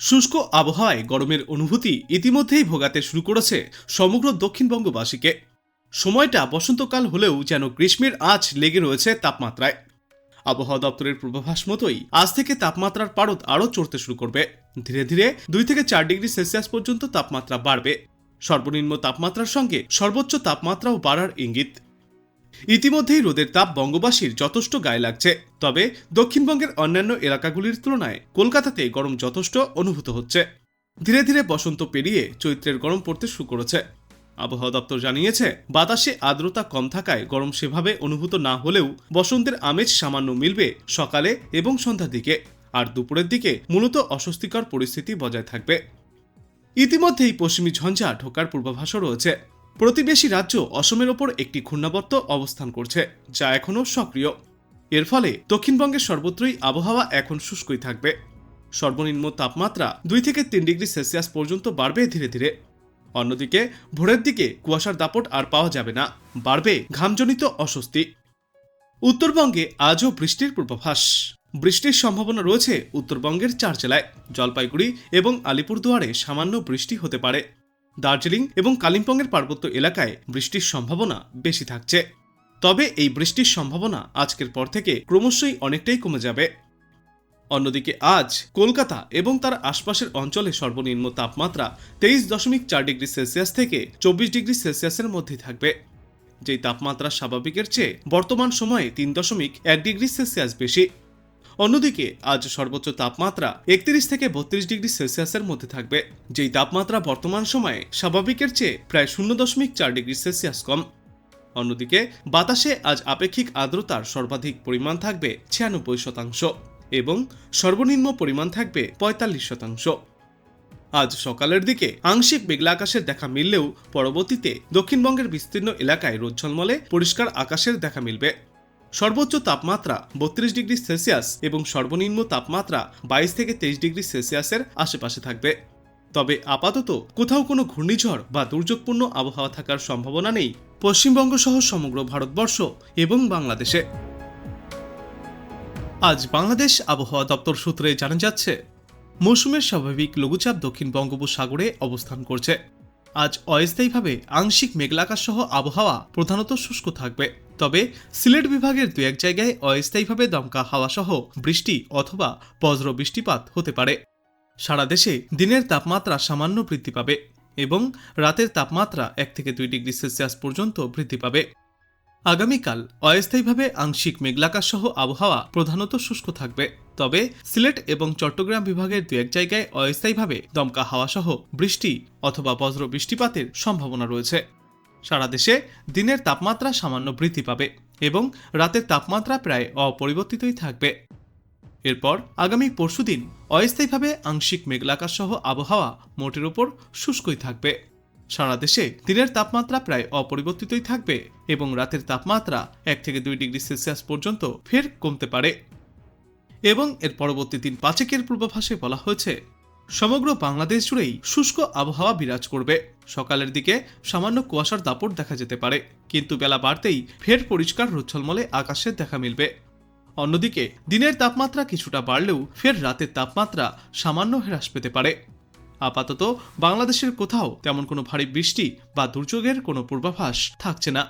শুষ্ক আবহাওয়ায় গরমের অনুভূতি ইতিমধ্যেই ভোগাতে শুরু করেছে সমগ্র দক্ষিণবঙ্গবাসীকে। সময়টা বসন্তকাল হলেও যেন গ্রীষ্মের আঁচ লেগে রয়েছে তাপমাত্রায়। আবহাওয়া দপ্তরের পূর্বাভাস মতোই আজ থেকে তাপমাত্রার পারদ আরও চড়তে শুরু করবে। ধীরে ধীরে দুই থেকে চার ডিগ্রি সেলসিয়াস পর্যন্ত তাপমাত্রা বাড়বে। সর্বনিম্ন তাপমাত্রার সঙ্গে সর্বোচ্চ তাপমাত্রাও বাড়ার ইঙ্গিত। ইতিমধ্যেই রোদের তাপ বঙ্গবাসীর যথেষ্ট গায়ে লাগছে। তবে দক্ষিণবঙ্গের অন্যান্য এলাকাগুলির তুলনায় কলকাতাতে গরম যথেষ্ট অনুভূত হচ্ছে। ধীরে ধীরে বসন্ত পেরিয়ে চৈত্রের গরম পড়তে শুরু করেছে। আবহাওয়া দপ্তর জানিয়েছে, বাতাসে আর্দ্রতা কম থাকায় গরম সেভাবে অনুভূত না হলেও বসন্তের আমেজ সামান্য মিলবে সকালে এবং সন্ধ্যার দিকে। আর দুপুরের দিকে মূলত অস্বস্তিকর পরিস্থিতি বজায় থাকবে। ইতিমধ্যেই পশ্চিমী ঝঞ্ঝা ঢোকার পূর্বাভাসও রয়েছে। প্রতিবেশী রাজ্য অসমের ওপর একটি ঘূর্ণাবর্ত অবস্থান করছে, যা এখনও সক্রিয়। এর ফলে দক্ষিণবঙ্গের সর্বত্রই আবহাওয়া এখন শুষ্কই থাকবে। সর্বনিম্ন তাপমাত্রা দুই থেকে তিন ডিগ্রি সেলসিয়াস পর্যন্ত বাড়বে ধীরে ধীরে। অন্যদিকে, ভোরের দিকে কুয়াশার দাপট আর পাওয়া যাবে না, বাড়বে ঘামজনিত অস্বস্তি। উত্তরবঙ্গে আজও বৃষ্টির পূর্বাভাস। বৃষ্টির সম্ভাবনা রয়েছে উত্তরবঙ্গের চার জেলায়, জলপাইগুড়ি এবং আলিপুরদুয়ারে সামান্য বৃষ্টি হতে পারে। দার্জিলিং এবং কালিম্পংয়ের পার্বত্য এলাকায় বৃষ্টির সম্ভাবনা বেশি থাকছে। তবে এই বৃষ্টির সম্ভাবনা আজকের পর থেকে ক্রমশই অনেকটাই কমে যাবে। অন্যদিকে আজ কলকাতা এবং তার আশপাশের অঞ্চলে সর্বনিম্ন তাপমাত্রা তেইশ দশমিক চার ডিগ্রি সেলসিয়াস থেকে চব্বিশ ডিগ্রি সেলসিয়াসের মধ্যে থাকবে। যেই তাপমাত্রা স্বাভাবিকের চেয়ে বর্তমান সময়ে তিন দশমিক এক ডিগ্রি সেলসিয়াস বেশি। অন্যদিকে, আজ সর্বোচ্চ তাপমাত্রা একত্রিশ থেকে বত্রিশ ডিগ্রি সেলসিয়াসের মধ্যে থাকবে। যেই তাপমাত্রা বর্তমান সময়ে স্বাভাবিকের চেয়ে প্রায় শূন্য দশমিক চার ডিগ্রি সেলসিয়াস কম। অন্যদিকে, বাতাসে আজ আপেক্ষিক আর্দ্রতার সর্বাধিক পরিমাণ থাকবে ছিয়ানব্বই শতাংশ এবং সর্বনিম্ন পরিমাণ থাকবে পঁয়তাল্লিশ শতাংশ। আজ সকালের দিকে আংশিক মেঘলা আকাশের দেখা মিললেও পরবর্তীতে দক্ষিণবঙ্গের বিস্তীর্ণ এলাকায় রোদ ঝলমলে পরিষ্কার আকাশের দেখা মিলবে। সর্বোচ্চ তাপমাত্রা বত্রিশ ডিগ্রি সেলসিয়াস এবং সর্বনিম্ন তাপমাত্রা বাইশ থেকে তেইশ ডিগ্রি সেলসিয়াসের আশেপাশে থাকবে। তবে আপাতত কোথাও কোনো ঘূর্ণিঝড় বা দুর্যোগপূর্ণ আবহাওয়া থাকার সম্ভাবনা নেই পশ্চিমবঙ্গ সহ সমগ্র ভারতবর্ষ এবং বাংলাদেশে। আজ বাংলাদেশ আবহাওয়া দপ্তর সূত্রে জানা যাচ্ছে, মৌসুমের স্বাভাবিক লঘুচাপ দক্ষিণ বঙ্গোপসাগরে অবস্থান করছে। আজ অস্থায়ীভাবে আংশিক মেঘলাকাশ সহ আবহাওয়া প্রধানত শুষ্ক থাকবে। তবে সিলেট বিভাগের দু এক জায়গায় অস্থায়ীভাবে দমকা হাওয়া সহ বৃষ্টি অথবা বজ্র বৃষ্টিপাত হতে পারে। সারা দেশে দিনের তাপমাত্রা সামান্য বৃদ্ধি পাবে এবং রাতের তাপমাত্রা এক থেকে দুই ডিগ্রি সেলসিয়াস পর্যন্ত বৃদ্ধি পাবে। আগামীকাল অস্থায়ীভাবে আংশিক মেঘলাকাশ সহ আবহাওয়া প্রধানত শুষ্ক থাকবে। তবে সিলেট এবং চট্টগ্রাম বিভাগের দু এক জায়গায় অস্থায়ীভাবে দমকা হাওয়াসহ বৃষ্টি অথবা বজ্র বৃষ্টিপাতের সম্ভাবনা রয়েছে। সারা দেশে দিনের তাপমাত্রা সামান্য বৃদ্ধি পাবে এবং রাতের তাপমাত্রা প্রায় অপরিবর্তিতই থাকবে। এরপর আগামী পরশুদিন অস্থায়ীভাবে আংশিক মেঘলাকাশ সহ আবহাওয়া মোটের ওপর শুষ্কই থাকবে। সারা দেশে দিনের তাপমাত্রা প্রায় অপরিবর্তিতই থাকবে এবং রাতের তাপমাত্রা এক থেকে দুই ডিগ্রি সেলসিয়াস পর্যন্ত ফের কমতে পারে। এবং এর পরবর্তী দিন পাঁচেকের পূর্বাভাসে বলা হয়েছে সমগ্র বাংলাদেশ জুড়েই শুষ্ক আবহাওয়া বিরাজ করবে। সকালের দিকে সামান্য কুয়াশার দাপট দেখা যেতে পারে, কিন্তু বেলা বাড়তেই ফের পরিষ্কার রোচ্ছলমলে আকাশের দেখা মিলবে। অন্যদিকে, দিনের তাপমাত্রা কিছুটা বাড়লেও ফের রাতের তাপমাত্রা সামান্য হ্রাস পেতে পারে। আপাতত বাংলাদেশের কোথাও তেমন কোনো ভারী বৃষ্টি বা দুর্যোগের কোনো পূর্বাভাস থাকছে না।